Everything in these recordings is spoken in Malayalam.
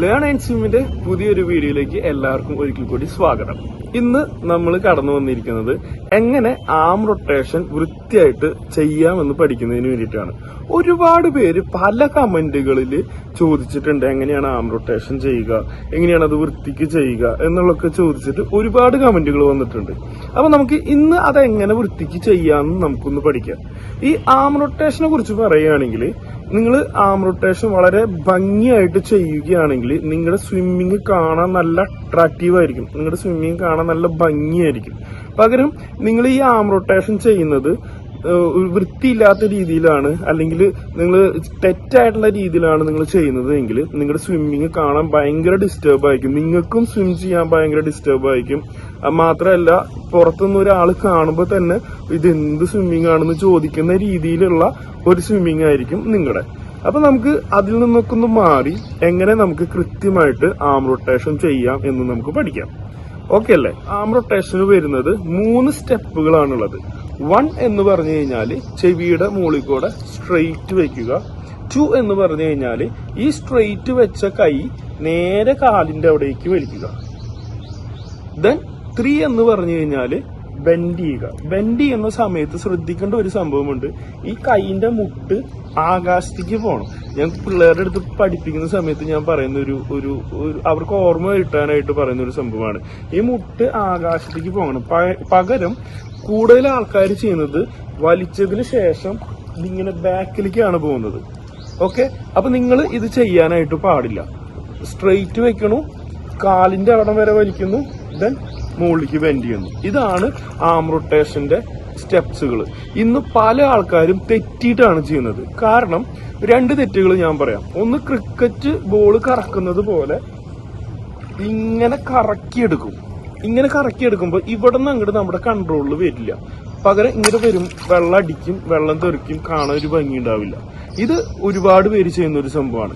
ലേൺ ആൻഡ് സ്വിമ്മിന്റെ പുതിയൊരു വീഡിയോയിലേക്ക് എല്ലാവർക്കും ഒരിക്കൽ കൂടി സ്വാഗതം. ഇന്ന് നമ്മൾ കടന്നു വന്നിരിക്കുന്നത് എങ്ങനെ ആം റൊട്ടേഷൻ വൃത്തിയായിട്ട് ചെയ്യാമെന്ന് പഠിക്കുന്നതിന് വേണ്ടിയിട്ടാണ്. ഒരുപാട് പേര് പല കമന്റുകളിൽ ചോദിച്ചിട്ടുണ്ട് എങ്ങനെയാണ് ആം റൊട്ടേഷൻ ചെയ്യുക എങ്ങനെയാണ് അത് വൃത്തിക്ക് ചെയ്യുക എന്നുള്ളൊക്കെ ചോദിച്ചിട്ട് ഒരുപാട് കമന്റുകൾ വന്നിട്ടുണ്ട്. അപ്പൊ നമുക്ക് ഇന്ന് അതെങ്ങനെ വൃത്തിക്ക് ചെയ്യാമെന്ന് നമുക്കൊന്ന് പഠിക്കാം. ഈ ആം റൊട്ടേഷനെ കുറിച്ച് പറയുകയാണെങ്കിൽ നിങ്ങൾ ആം റൊട്ടേഷൻ വളരെ ഭംഗിയായിട്ട് ചെയ്യുകയാണെങ്കിൽ നിങ്ങളുടെ സ്വിമ്മിങ് കാണാൻ നല്ല അട്രാക്റ്റീവ് ആയിരിക്കും. നിങ്ങളുടെ സ്വിമ്മിങ് കാണാൻ നല്ല ഭംഗിയായിരിക്കും. പകരം നിങ്ങൾ ഈ ആം റൊട്ടേഷൻ ചെയ്യുന്നത് വൃത്തിയില്ലാത്ത രീതിയിലാണ് അല്ലെങ്കിൽ നിങ്ങൾ തെറ്റായിട്ടുള്ള രീതിയിലാണ് നിങ്ങൾ ചെയ്യുന്നത് എങ്കിൽ നിങ്ങളുടെ സ്വിമ്മിങ് കാണാൻ ഭയങ്കര ഡിസ്റ്റർബ് ആയിരിക്കും. നിങ്ങൾക്കും സ്വിം ചെയ്യാൻ ഭയങ്കര ഡിസ്റ്റർബ് ആയിരിക്കും. മാത്രമല്ല പുറത്തുനിന്ന് ഒരാൾ കാണുമ്പോൾ തന്നെ ഇത് എന്ത് സ്വിമ്മിങ് ആണെന്ന് ചോദിക്കുന്ന രീതിയിലുള്ള ഒരു സ്വിമ്മിങ് ആയിരിക്കും നിങ്ങളുടെ അപ്പൊ നമുക്ക് അതിൽ നിന്നൊക്കെ ഒന്ന് മാറി എങ്ങനെ നമുക്ക് കൃത്യമായിട്ട് ആം റൊട്ടേഷൻ ചെയ്യാം എന്ന് നമുക്ക് പഠിക്കാം. ഓക്കെ അല്ലേ? ആം റൊട്ടേഷന് വരുന്നത് മൂന്ന് സ്റ്റെപ്പുകളാണുള്ളത്. വൺ എന്ന് പറഞ്ഞു കഴിഞ്ഞാൽ ചെവിയുടെ മുകളിൽ കൂടെ സ്ട്രെയിറ്റ് വെക്കുക. ടു എന്ന് പറഞ്ഞു കഴിഞ്ഞാൽ ഈ സ്ട്രെയിറ്റ് വെച്ച കൈ നേരെ കാലിന്റെ അവിടേക്ക് വലിക്കുക. ദെൻ ത്രീ എന്ന് പറഞ്ഞു കഴിഞ്ഞാൽ ബെൻഡ് ചെയ്യുക ബെൻഡ് ചെയ്യുന്ന സമയത്ത് ശ്രദ്ധിക്കേണ്ട ഒരു സംഭവമുണ്ട്. ഈ കൈയിന്റെ മുട്ട് ആകാശത്തേക്ക് പോകണം ഞാൻ പിള്ളേരുടെ അടുത്ത് പഠിപ്പിക്കുന്ന സമയത്ത് ഞാൻ പറയുന്ന ഒരു ഒരു അവർക്ക് ഓർമ്മ കിട്ടാനായിട്ട് പറയുന്ന ഒരു സംഭവമാണ്. ഈ മുട്ട് ആകാശത്തേക്ക് പോകണം. പകരം കൂടുതൽ ആൾക്കാർ ചെയ്യുന്നത് വലിച്ചതിന് ശേഷം ഇങ്ങനെ ബാക്കിലേക്കാണ് പോകുന്നത്. ഓക്കെ? അപ്പൊ നിങ്ങൾ ഇത് ചെയ്യാനായിട്ട് പാടില്ല. സ്ട്രെയിറ്റ് വെക്കണു കാലിന്റെ അവിടം വരെ വലിക്കുന്നു ദെൻ മുകളിലേക്ക് വെൻഡ് ചെയ്യുന്നു. ഇതാണ് ആം റൊട്ടേഷന്റെ സ്റ്റെപ്സുകൾ ഇന്ന് പല ആൾക്കാരും തെറ്റിയിട്ടാണ് ചെയ്യുന്നത്. കാരണം രണ്ട് തെറ്റുകൾ ഞാൻ പറയാം. ഒന്ന് ക്രിക്കറ്റ് ബോൾ കറക്കുന്നത് പോലെ ഇങ്ങനെ കറക്കിയെടുക്കും. ഇങ്ങനെ കറക്കിയെടുക്കുമ്പോൾ ഇവിടെ നിന്ന് അങ്ങോട്ട് നമ്മുടെ കൺട്രോളിൽ വരില്ല. പകരം ഇങ്ങനെ വരും വെള്ളം അടിക്കും വെള്ളം തെറിക്കും കാണാൻ ഒരു ഭംഗി ഉണ്ടാവില്ല. ഇത് ഒരുപാട് പേര് ചെയ്യുന്ന ഒരു സംഭവമാണ്.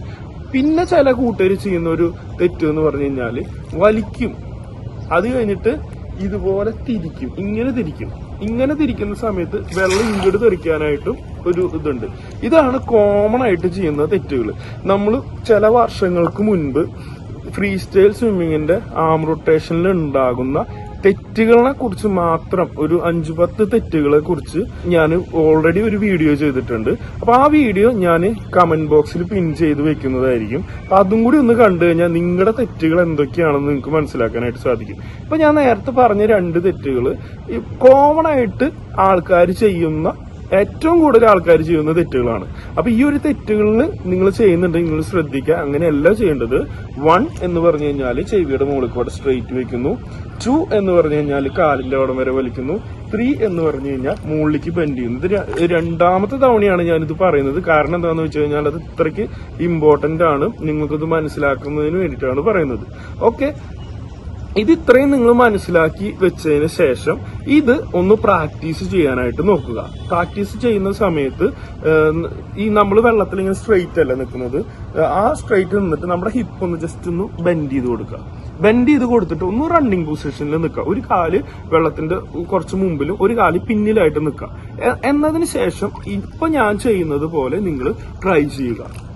പിന്നെ ചില കൂട്ടുകാർ ചെയ്യുന്ന ഒരു തെറ്റ് എന്ന് പറഞ്ഞു കഴിഞ്ഞാൽ വലിക്കും. അത് കഴിഞ്ഞിട്ട് ഇതുപോലെ തിരിക്കും. ഇങ്ങനെ തിരിക്കും. ഇങ്ങനെ തിരിക്കുന്ന സമയത്ത് വെള്ളം ഇങ്ങോട്ട് തെറിക്കാനായിട്ടും ഒരു ഇതുണ്ട്. ഇതാണ് കോമൺ ആയിട്ട് ചെയ്യുന്ന തെറ്റുകൾ നമ്മൾ ചില വർഷങ്ങൾക്ക് മുൻപ് ഫ്രീ സ്റ്റൈൽ സ്വിമ്മിങ്ങിന്റെ ആം റൊട്ടേഷനിൽ ഉണ്ടാകുന്ന തെറ്റുകളെ കുറിച്ച് മാത്രം ഒരു അഞ്ചു പത്ത് തെറ്റുകളെ കുറിച്ച് ഞാൻ ഓൾറെഡി ഒരു വീഡിയോ ചെയ്തിട്ടുണ്ട്. അപ്പൊ ആ വീഡിയോ ഞാൻ കമന്റ് ബോക്സിൽ പിൻ ചെയ്ത് വെക്കുന്നതായിരിക്കും. അപ്പൊ അതും കൂടി ഒന്ന് കണ്ടു കഴിഞ്ഞാൽ നിങ്ങളുടെ തെറ്റുകൾ എന്തൊക്കെയാണെന്ന് നിങ്ങൾക്ക് മനസ്സിലാക്കാനായിട്ട് സാധിക്കും. ഇപ്പൊ ഞാൻ നേരത്തെ പറഞ്ഞ രണ്ട് തെറ്റുകൾ കോമൺ ആയിട്ട് ആൾക്കാർ ചെയ്യുന്ന ഏറ്റവും കൂടുതൽ ആൾക്കാർ ചെയ്യുന്ന തെറ്റുകളാണ്. അപ്പൊ ഈ ഒരു തെറ്റുകളിൽ നിങ്ങൾ ചെയ്യുന്നുണ്ടെങ്കിൽ നിങ്ങൾ ശ്രദ്ധിക്കുക. അങ്ങനെയല്ല ചെയ്യേണ്ടത്. വൺ എന്ന് പറഞ്ഞു കഴിഞ്ഞാൽ ചെവിയുടെ മുകളിൽ കൂടെ സ്ട്രെയിറ്റ് വെക്കുന്നു. ടു എന്ന് പറഞ്ഞു കഴിഞ്ഞാൽ കാലിന്റെ അവിടം വരെ വലിക്കുന്നു. ത്രീ എന്ന് പറഞ്ഞു കഴിഞ്ഞാൽ മുകളിലേക്ക് ബെൻഡ് ചെയ്യുന്നു. രണ്ടാമത്തെ തവണയാണ് ഞാനിത് പറയുന്നത്. കാരണം എന്താണെന്ന് വെച്ച് കഴിഞ്ഞാൽ അത് ഇത്രയ്ക്ക് ഇമ്പോർട്ടന്റ് ആണ്. നിങ്ങൾക്കത് മനസ്സിലാക്കുന്നതിന് വേണ്ടിയിട്ടാണ് പറയുന്നത്. ഓക്കെ ഇത് ഇത്രയും നിങ്ങൾ മനസ്സിലാക്കി വെച്ചതിന് ശേഷം ഇത് ഒന്ന് പ്രാക്ടീസ് ചെയ്യാനായിട്ട് നോക്കുക. പ്രാക്ടീസ് ചെയ്യുന്ന സമയത്ത് ഈ നമ്മൾ വെള്ളത്തിൽ ഇങ്ങനെ സ്ട്രെയിറ്റ് അല്ല നിൽക്കുന്നത്? ആ സ്ട്രെയിറ്റ് നിന്നിട്ട് നമ്മുടെ ഹിപ്പ് ഒന്ന് ജസ്റ്റ് ഒന്ന് ബെൻഡ് ചെയ്ത് കൊടുക്കുക. ബെൻഡ് ചെയ്ത് കൊടുത്തിട്ട് ഒന്ന് റണ്ണിങ് പൊസിഷനിൽ നിൽക്കുക. ഒരു കാൽ വെള്ളത്തിന്റെ കുറച്ച് മുമ്പിലും ഒരു കാൽ പിന്നിലായിട്ട് നിൽക്കുക. എന്നതിന് ശേഷം ഇപ്പൊ ഞാൻ ചെയ്യുന്നത് പോലെ നിങ്ങൾ ട്രൈ ചെയ്യുക.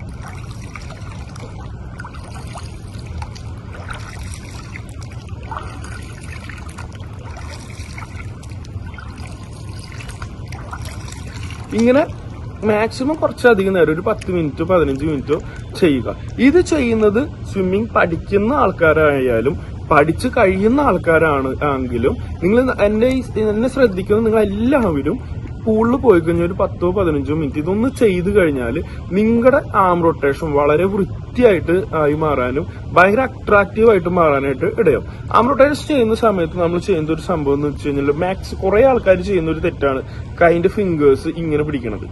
ഇങ്ങനെ മാക്സിമം കുറച്ചധികം നേരം ഒരു പത്ത് മിനിറ്റോ പതിനഞ്ച് മിനിറ്റോ ചെയ്യുക. ഇത് ചെയ്യുന്നത് സ്വിമ്മിങ് പഠിക്കുന്ന ആൾക്കാരായാലും പഠിച്ചു കഴിയുന്ന ആൾക്കാരാണ് ആണെങ്കിലും നിങ്ങൾ എന്നെ എന്നെ ശ്രദ്ധിക്കുന്ന നിങ്ങൾ എല്ലാവരും സ്കൂളിൽ പോയി കഴിഞ്ഞാൽ ഒരു പത്തോ പതിനഞ്ചോ മിനിറ്റ് ഇതൊന്ന് ചെയ്തു കഴിഞ്ഞാൽ നിങ്ങളുടെ ആം റൊട്ടേഷൻ വളരെ വൃത്തിയായിട്ട് ആയി മാറാനും ഭയങ്കര അട്രാക്റ്റീവ് ആയിട്ട് മാറാനായിട്ട് ഇടയാവും. അമ്രോട്ടൈസ് ചെയ്യുന്ന സമയത്ത് നമ്മൾ ചെയ്യുന്ന ഒരു സംഭവം എന്ന് വെച്ച് കഴിഞ്ഞാൽ മാക്സ് കുറെ ആൾക്കാർ ചെയ്യുന്ന ഒരു തെറ്റാണ് കൈന്റെ ഫിംഗേഴ്സ് ഇങ്ങനെ പിടിക്കണത്.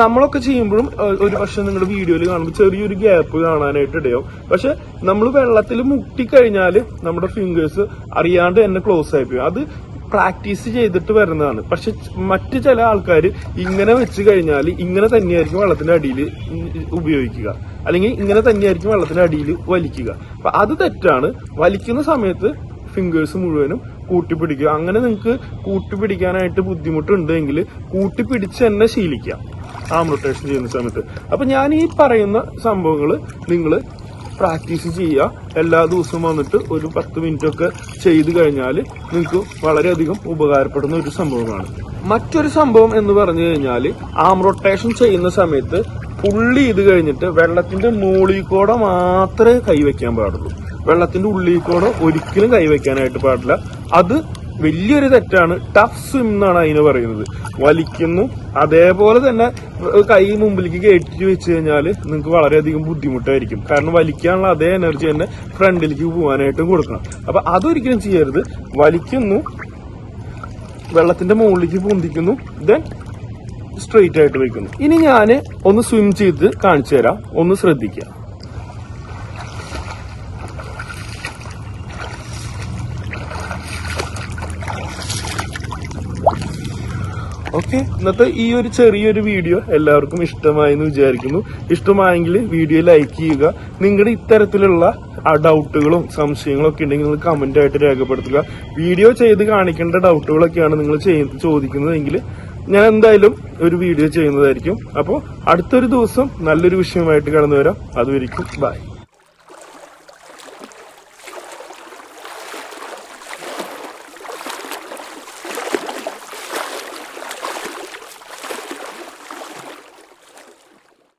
നമ്മളൊക്കെ ചെയ്യുമ്പോഴും ഒരു പക്ഷെ നിങ്ങളുടെ വീഡിയോയിൽ കാണുമ്പോൾ ചെറിയൊരു ഗ്യാപ്പ് കാണാനായിട്ട് ഇടയാവും. പക്ഷെ നമ്മൾ വെള്ളത്തിൽ മുട്ടിക്കഴിഞ്ഞാൽ നമ്മുടെ ഫിംഗേഴ്സ് അറിയാണ്ട് തന്നെ ക്ലോസ് ആയി പോകും അത് പ്രാക്ടീസ് ചെയ്തിട്ട് വരുന്നതാണ്. പക്ഷെ മറ്റു ചില ആൾക്കാർ ഇങ്ങനെ വെച്ച് കഴിഞ്ഞാൽ ഇങ്ങനെ തന്നെയായിരിക്കും വെള്ളത്തിന്റെ അടിയിൽ ഉപയോഗിക്കുക. അല്ലെങ്കിൽ ഇങ്ങനെ തന്നെയായിരിക്കും വെള്ളത്തിന്റെ അടിയിൽ വലിക്കുക. അപ്പൊ അത് തെറ്റാണ്. വലിക്കുന്ന സമയത്ത് ഫിംഗേഴ്സ് മുഴുവനും കൂട്ടിപ്പിടിക്കുക. അങ്ങനെ നിങ്ങൾക്ക് കൂട്ടിപ്പിടിക്കാനായിട്ട് ബുദ്ധിമുട്ടുണ്ടെങ്കിൽ കൂട്ടിപ്പിടിച്ച് തന്നെ ശീലിക്കാം ആം റൊട്ടേഷൻ ചെയ്യുന്ന സമയത്ത്. അപ്പൊ ഞാൻ ഈ പറയുന്ന സംഭവങ്ങൾ നിങ്ങൾ പ്രാക്ടീസ് ചെയ്യുക എല്ലാ ദിവസവും വന്നിട്ട് ഒരു പത്ത് മിനിറ്റ് ഒക്കെ ചെയ്ത് കഴിഞ്ഞാൽ നിങ്ങൾക്ക് വളരെയധികം ഉപകാരപ്പെടുന്ന ഒരു സംഭവമാണ്. മറ്റൊരു സംഭവം എന്ന് പറഞ്ഞു കഴിഞ്ഞാൽ ആം റൊട്ടേഷൻ ചെയ്യുന്ന സമയത്ത് പുള്ളി ചെയ്ത് കഴിഞ്ഞിട്ട് വെള്ളത്തിന്റെ മുകളിൽ കൂടെ മാത്രമേ കൈവയ്ക്കാൻ പാടുള്ളൂ. വെള്ളത്തിന്റെ ഉള്ളിൽ കൂടെ ഒരിക്കലും കൈവയ്ക്കാനായിട്ട് പാടില്ല. അത് വലിയൊരു തെറ്റാണ്. ടഫ് സ്വിം എന്നാണ് അതിന് പറയുന്നത്. വലിക്കുന്നു. അതേപോലെ തന്നെ കൈ മുമ്പിലേക്ക് കയറ്റി വെച്ച് കഴിഞ്ഞാൽ നിങ്ങൾക്ക് വളരെയധികം ബുദ്ധിമുട്ടായിരിക്കും. കാരണം വലിക്കാനുള്ള അതേ എനർജി തന്നെ ഫ്രണ്ടിലേക്ക് പോകാനായിട്ടും കൊടുക്കണം. അപ്പൊ അതൊരിക്കലും ചെയ്യരുത്. വലിക്കുന്നു വെള്ളത്തിന്റെ മുകളിലേക്ക് പൊന്തിക്കുന്നു ദെൻ സ്ട്രെയിറ്റ് ആയിട്ട് വയ്ക്കുന്നു ഇനി ഞാൻ ഒന്ന് സ്വിം ചെയ്ത് കാണിച്ചു തരാം. ഒന്ന് ശ്രദ്ധിക്കുക. ഓക്കെ ഇന്നത്തെ ഈ ഒരു ചെറിയൊരു വീഡിയോ എല്ലാവർക്കും ഇഷ്ടമായി എന്ന് വിചാരിക്കുന്നു. ഇഷ്ടമായെങ്കിൽ വീഡിയോ ലൈക്ക് ചെയ്യുക. നിങ്ങളുടെ ഇത്തരത്തിലുള്ള ഡൗട്ടുകളും സംശയങ്ങളും ഒക്കെ ഉണ്ടെങ്കിൽ നിങ്ങൾ കമന്റ് ആയിട്ട് രേഖപ്പെടുത്തുക. വീഡിയോ ചെയ്ത് കാണിക്കേണ്ട ഡൗട്ടുകളൊക്കെയാണ് നിങ്ങൾ ചോദിക്കുന്നതെങ്കിൽ ഞാൻ എന്തായാലും ഒരു വീഡിയോ ചെയ്യുന്നതായിരിക്കും. അപ്പോൾ അടുത്തൊരു ദിവസം നല്ലൊരു വിഷയമായിട്ട് കടന്നു വരാം അതുവരിക്കും ബൈ